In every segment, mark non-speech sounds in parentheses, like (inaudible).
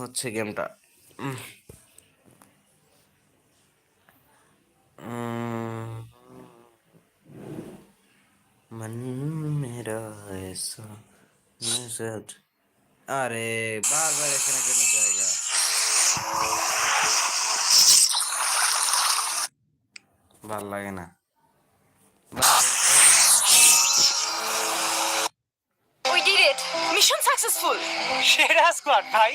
হচ্ছে গেমটা। আরে বারবার এখানে কেন জায়গা ভালো লাগে না। Mission successful! সেরা স্কোয়াড ভাই।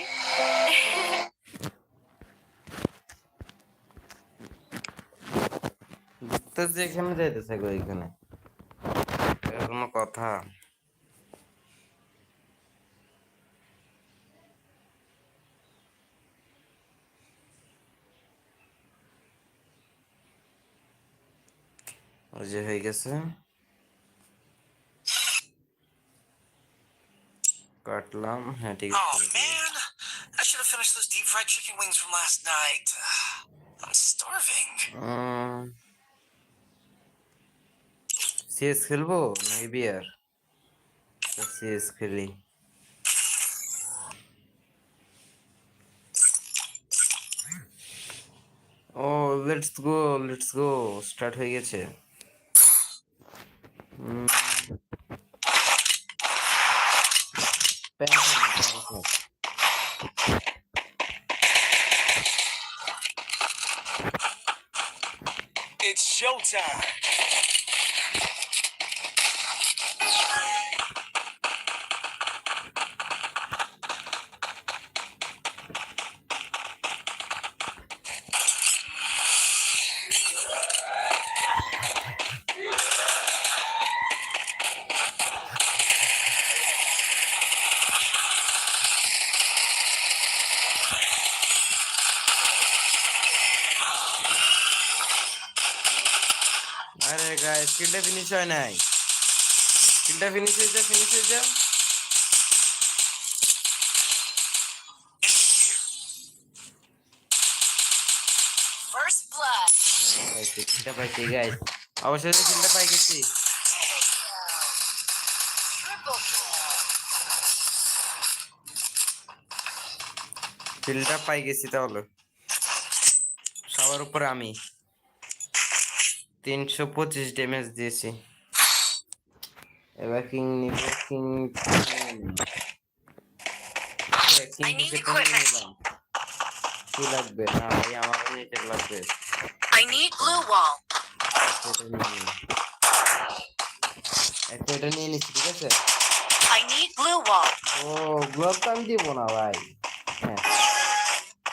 এখানে যাইতেছে গো এখানে। কোনো কথা। ওই যে হয়ে গেছে। কাটলাম হ্যাঁ ঠিক Oh আছে I should have finished those deep fried chicken wings from last night. I'm starving. CS খেলব না বিয়ার সিএস খেলি ও let's go let's go start হয়ে গেছে It's showtime. স্কিলটা ফিনিশ হয় নাই। স্কিলটা ফিনিশ হয়ে যা ফিনিশ হয়ে! পাইছি কিলটা পাইছি গাইস অবশেষে কিলটা পাই গেছি। কিলটা পাই গেছি তাহলে। সবার উপরে আমি। তিনশো পঁচিশ ড্যামেজ দিয়েছি। এবার কিং নিব কিং নিলাম কি লাগবে? না ভাই আমার নেটের লাগবে। I need blue wall. এটা নিয়ে একটা এটা নিয়ে নিচ্ছি ঠিক আছে? I need blue wall. ও গ্লোভ তো আমি দিব না ভাই। হ্যাঁ।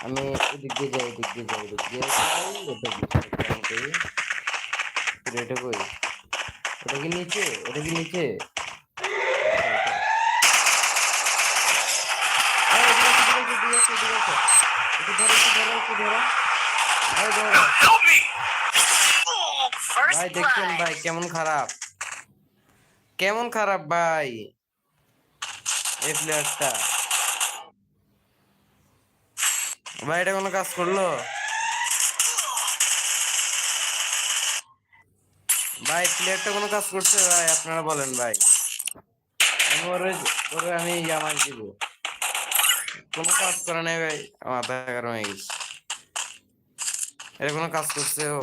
আমি এদিক দিয়ে যাই এদিক দিয়ে যাই এদিক দিয়ে যাই। এটা কই? এটা কি নিচে? এটা কি নিচে? ভাই, দেখছেন ভাই, কেমন খারাপ? কেমন খারাপ ভাই? এই প্লেয়ারটা ভাই, এটা কোনো কাজ করল? ভাই প্লেয়ারটা কোনো কাজ করছে? ভাই, আপনারা বলেন ভাই। আমি ওরে আমি আমার দিব। কোনো কাজ করে নাই ভাই, আমার গরম হয়ে গেছে। এটা কোনো কাজ করছে ও?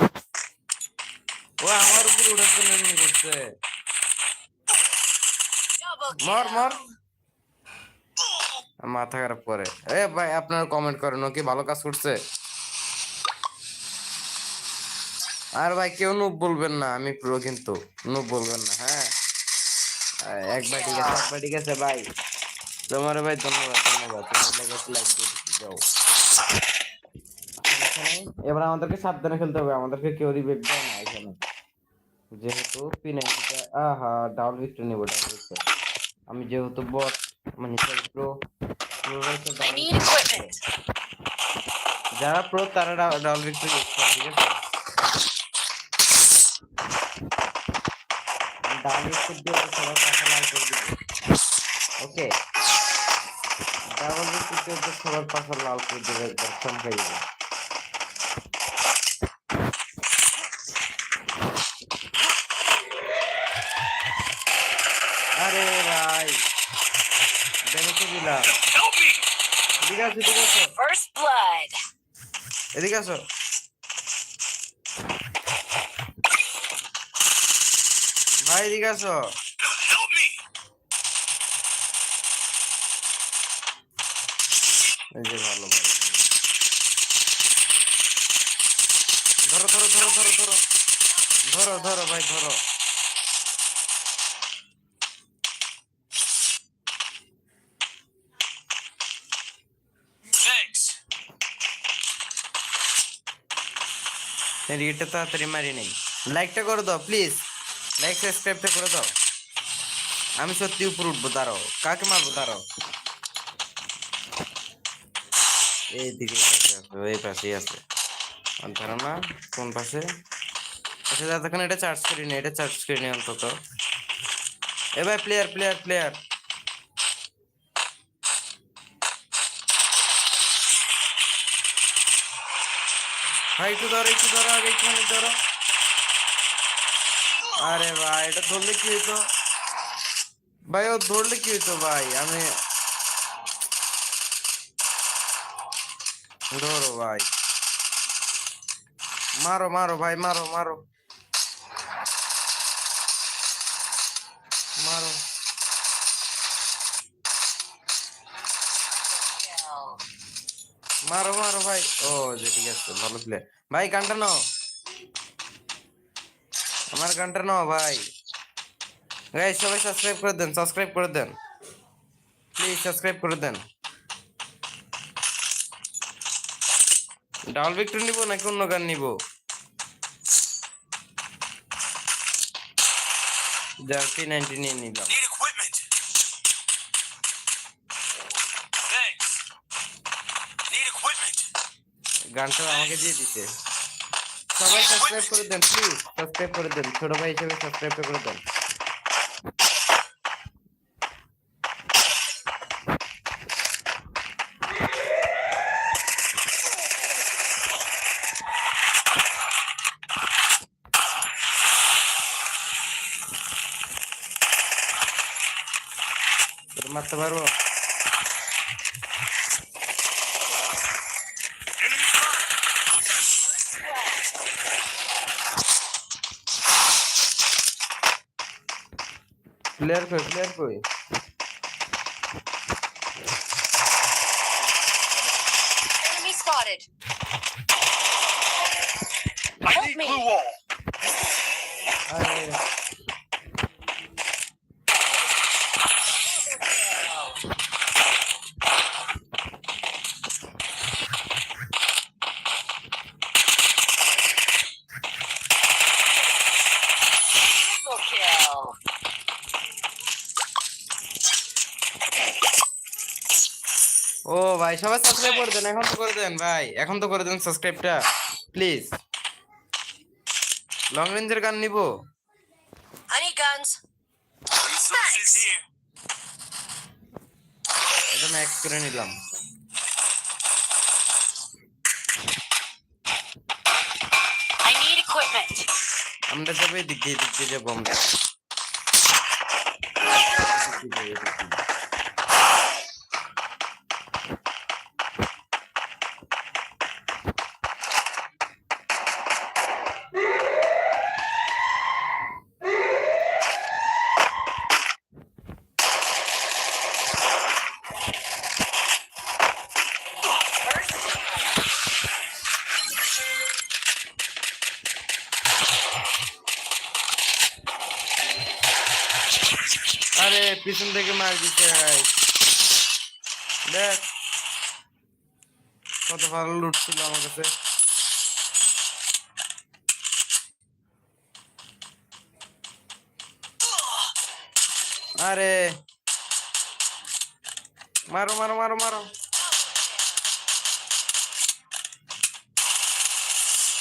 ও আমার উপর উঠার জন্য এমনি করছে। মর মর। মাথা খারাপ করে। এ ভাই, আপনারা কমেন্ট করেন, ও কি ভালো কাজ করছে? আর ভাই কেউ নুব বলবেন না আমি প্রো কিন্তু নুব বলবেন না হ্যাঁ? একবার ঠিক আছে একবার ঠিক আছে ভাই। তোমার ভাই ধন্যবাদ ধন্যবাদ তোমার লেগেছে লাইক দিয়ে যাও। এবার আমাদেরকে সাবধানে খেলতে হবে আমাদেরকে কেউ রিবেট দেয় না এখানে। যেহেতু পিনাইটা আহা ডাউন ভিক্টর নেব ডাউন ভিক্টর আমি যেহেতু বট মানে প্রো যারা প্রো তারা ডাউন ভিক্টর ঠিক আছে? ডাউন ভিক্টর দিয়ে তো সবার পাশা লাল করে দিব। ওকে? ডাবল ভিক্টর দিয়ে তো সবার পাশা লাল করে দেবে একবার চমকে যাবে আরে ভাই দেখে দিলাম। ঠিক আসো এদিকে আসো। First blood. এদিকে আসো। ভাই এদিকে আসো! এই যে ভালো ভালো। ধরো ধরো ধরো ধরো ধরো ধরো ধরো ভাই ধরো. রিটা তাড়াতাড়ি মারি নেই লাইকটা করে দাও প্লিজ লাইক সাবস্ক্রাইবটা করে দাও। আমি সত্যি উপর উঠবো, দাঁড়াও। কাকে মারবো, দাঁড়াও। এই দিকে এই পাশেই আছে। আর ধরো না, কোন পাশে? আচ্ছা যতক্ষণ এটা চার্জ করি এটা চার্জ করি অন্তত। এ প্লেয়ার প্লেয়ার প্লেয়ার একটু ধরো একটু ধরো, আগে একটুখানি ধরো। আরে ভাই, এটা ধরলে কি হইতো? ভাই, ও ধরলে কি হইতো ভাই? আমি ধরো ভাই। মারো মারো ভাই, মারো মারো। মারো। মারো মারো ভাই। ও, যে ঠিক আছে, ভালো প্লেয়ার ভাই, গানটা নাও। আমার গানটা নাও ভাই। গাইস সবাই সাবস্ক্রাইব করে দেন সাবস্ক্রাইব করে দেন। প্লিজ সাবস্ক্রাইব করে দেন। ডাবল ভিক্টর নিব নাকি অন্য গান নিব? জার্সি নাইনটি নিয়ে নিলাম. গানটা আমাকে দিয়ে দিতে সবাই সাবস্ক্রাইব করে দেন প্লিজ সাবস্ক্রাইব করে দেন, ছোট ভাই হিসেবে সাবস্ক্রাইব করে দেন। মারতে পারব? প্লেয়ার কই প্লেয়ার কই Enemy spotted. I Help need me. blue wall. ভাই সবাই সাবস্ক্রাইব করে দেন এখন তো করে দেন ভাই এখন তো করে দেন সাবস্ক্রাইবটা প্লিজ লং রেঞ্জের গান নিব. Resources here. এটা ম্যাক্স করে নিলাম I need equipment. আমরা যাব দিক দিয়ে দিক দিয়ে যাব আমরা পিছন থেকে মার দিতে ভাই। দেখ, কত ভালো লুট ছিল আমার কাছে। আরে, মারো মারো মারো মারো।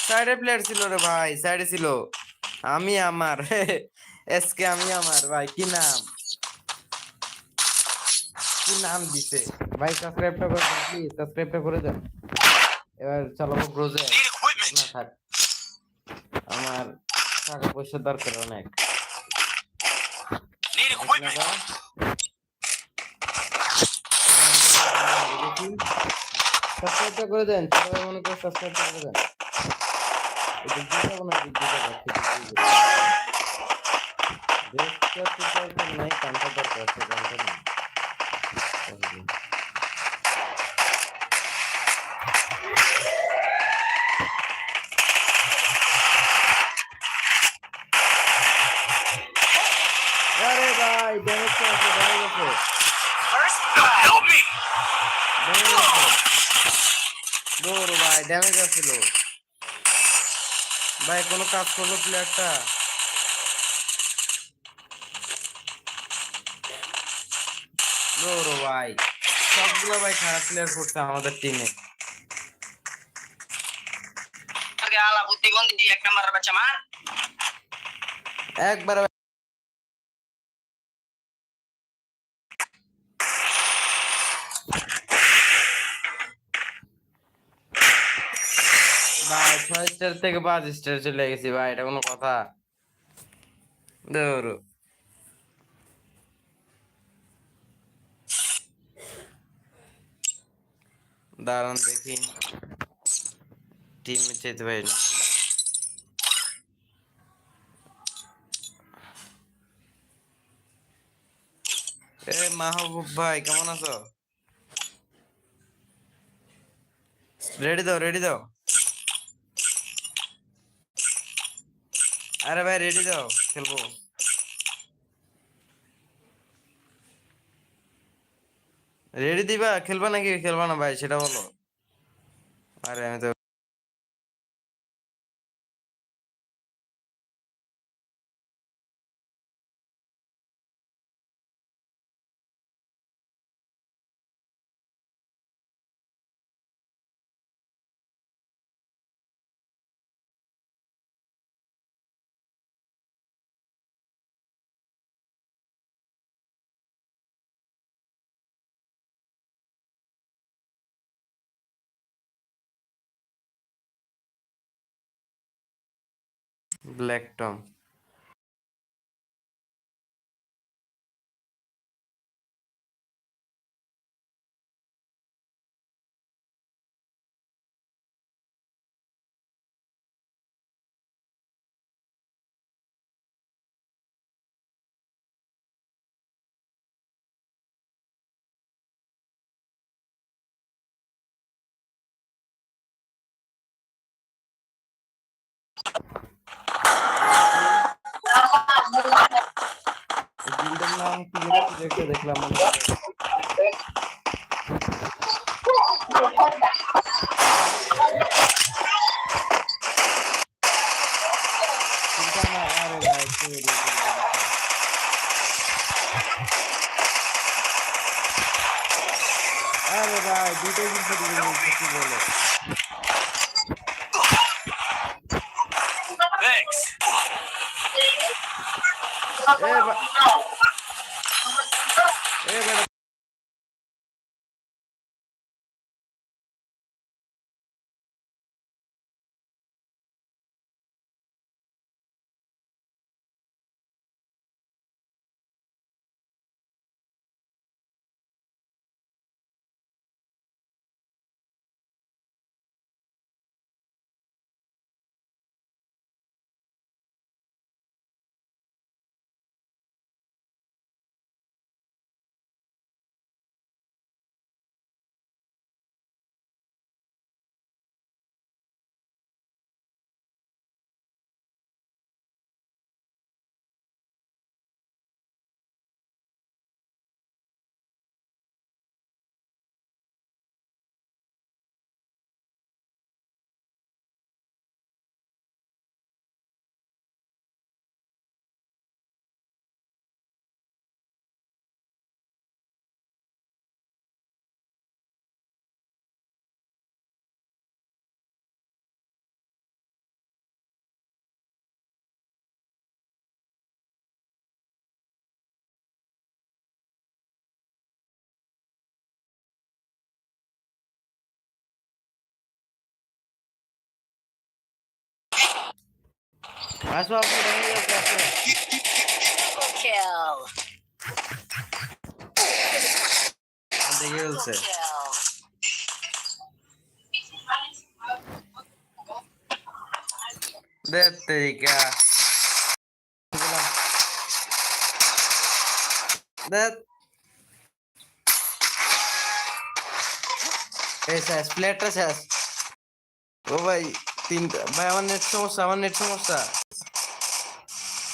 সাইডে প্লেয়ার ছিল রে ভাই সাইডে ছিল। আমি আমার, (laughs) এসকে আমি আমার, ভাই, কি নাম? কি নাম দিছে? ভাই সাবস্ক্রাইবটা করে প্লিজ সাবস্ক্রাইবটা করে দেন। এবার চালাবো না থাক আমার টাকা পয়সা দরকার অনেক। সাবস্ক্রাইবটা করে দেন ছোট মনে করে সাবস্ক্রাইব করে দেন। এটা না দিক দেখতে তো নাই কানটা দরকার আছে কানটা ভাই ড্যামেজ ভাই ভাই কোনো কাজ করল প্লেয়ারটা দৌড়ো ভাই। সবগুলো ভাই খারাপ প্লেয়ার করছে আমাদের টিমে একবার ভাই। ছয় স্টার থেকে পাঁচ স্টার চলে গেছি ভাই এটা কোনো কথা। দৌড়ো দাঁড়ান দেখি। টিম ভাই নাকি এ মাহবুব ভাই, কেমন আছো? রেডি দাও রেডি দাও। আরে ভাই রেডি দাও, খেলব। রেডি দিবা? খেলবা নাকি? খেলবা না ভাই সেটা বলো। আরে আমি তো ব্ল্যাক টম দেখলাম बस वो आपको रहेगा कैसे the hill से देख तेरी क्या देख ऐसा स्प्लेटर से वो भाई তিনটা ভাই আমার নেট সমস্যা আমার নেট সমস্যা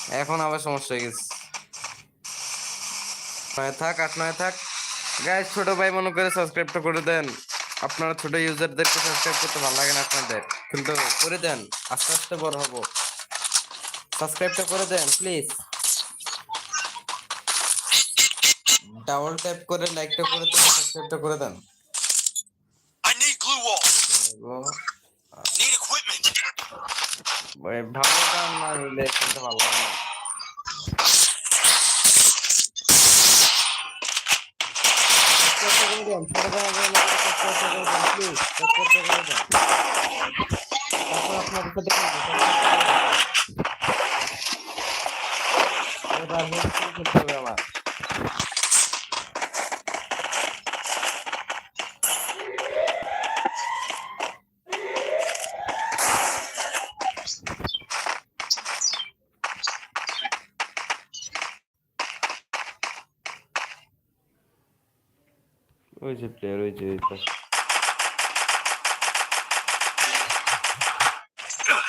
এখন আবার সমস্যা হয়ে গেছে। নয় থাক আট নয় থাক। গাইজ ছোট ভাই মনে করে সাবস্ক্রাইবটা করে দেন। আপনারা ছোট ইউজারদেরকে সাবস্ক্রাইব করতে ভালো লাগে না আপনাদের। কিন্তু করে দেন আস্তে আস্তে বড় হব। সাবস্ক্রাইবটা করে দেন প্লিজ ডাবল ট্যাপ করে লাইকটা করে দেন সাবস্ক্রাইবটা করে দেন। I need glue wall. O, Need equipment. ভাই ভালো না নিলে শুনতে ভালো না আমার? আমাকে সাবস্ক্রাইবটা করে দেন, please, সাবস্ক্রাইবটা করে দেন। তারপর আপনাদের সাথে খেলব, সাবস্ক্রাইবটা করে দেন। এবার হেড শুরু করতে হবে আমার ওই যে প্লেয়ার ওই যে ওই পাশে।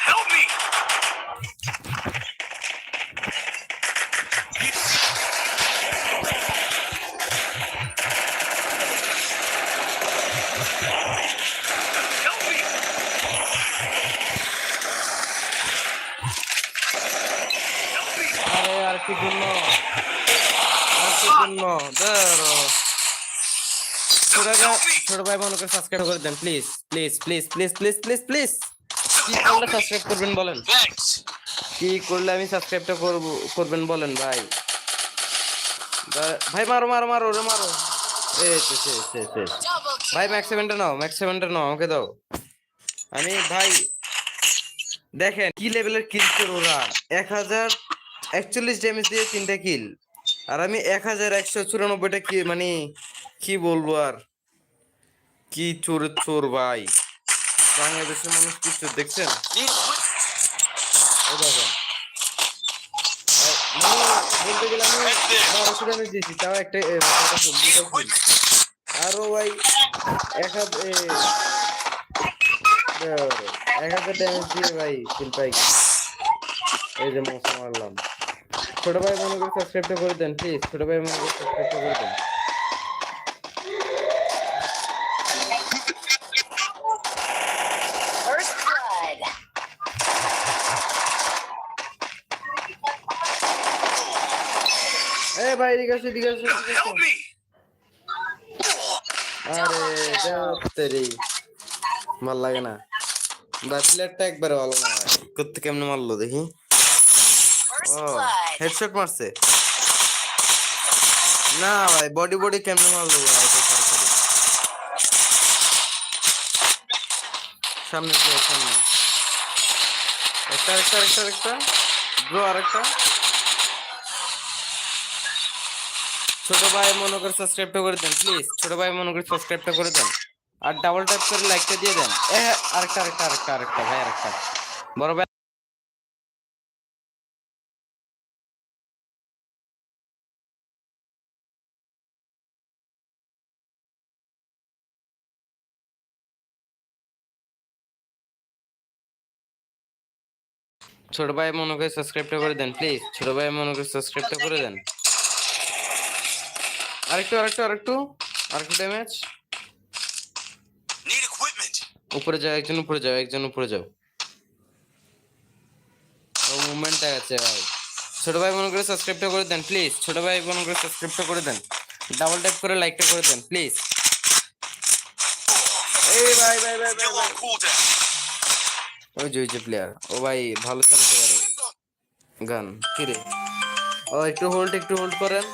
Help me. Help me. Help me. আরে আর কি জন্য আর কি জন্য ধরো ছোট ভাই ছোট ভাই মনে করে সাবস্ক্রাইব করে দেন please please please please please please please কি করলে সাবস্ক্রাইব করবেন বলেন? কি করলে আমি সাবস্ক্রাইবটা করব করবেন বলেন ভাই? ভাই মারো মারো মারো ওরে মারো। ভাই ম্যাক্স সেভেনটা নাও ম্যাক্স সেভেনটা নাও আমাকে দাও। আমি ভাই দেখেন কি লেভেলের কিল করে ওরা? এক হাজার একচল্লিশ ড্যামেজ দিয়ে তিনটা কিল আর আমি এক হাজার একশো চুরানব্বইটা কি মানে কি বলব আর? কি চোর চোর ভাই? বাংলাদেশের মানুষ কি চোর দেখছেন মানে বলতে গেলে আমি বারোশো ড্যামেজ দিয়েছি তাও একটা। আরও ভাই এক এক হাজার ড্যামেজ দিয়ে ভাই কিল পাই এই যে মশা মারলাম। ছোট ভাই মনে করে সাবস্ক্রাইবটা করে দেন প্লিজ ছোট ভাই মনে করে সাবস্ক্রাইবটা করে দেন। এ ভাই এদিকে আসো এদিকে আসো. আরে যাত্তেরি ভালো লাগে না। ভাই প্লেয়ারটা একবারে ভালো না করতে কেমনে মারলো দেখি? ও হেডশট মারছে। না ভাই বডি বডি কেমনে মারলো ভাই সামনে প্লেয়ার সামনে। একটা একটা একটা একটা। ব্রো আরেকটা। ছোট ভাই মনে করে সাবস্ক্রাইবটা করে দেন প্লিজ ছোট ভাই মনে করে সাবস্ক্রাইবটা করে দেন। আর ডাবল ট্যাপ করে লাইকটা দিয়ে দেন। এ, আরেকটা আরেকটা আরেকটা আরেকটা ভাই, আরেকটা। বড় ভাই ছোট ভাই মনে করে সাবস্ক্রাইবটা করে দেন প্লিজ ছোট ভাই মনে করে সাবস্ক্রাইবটা করে দেন। আরেকটু আরেকটু আরেকটু আরেকটু ড্যামেজ. উপরে যাও একজন উপরে যাও একজন উপরে যাও। ও মুভমেন্ট আছে ভাই। ছোট ভাই মনে করে সাবস্ক্রাইবটা করে দেন প্লিজ ছোট ভাই মনে করে সাবস্ক্রাইবটা করে দেন। ডাবল ট্যাপ করে লাইকটা করে দেন প্লিজ এই ভাই ভাই ভাই ভাই. ওই যে ওই যে প্লেয়ার ও ভাই ভালো চালাতে পারে। গান কিরে? ও একটু হোল্ড একটু হোল্ড করেন।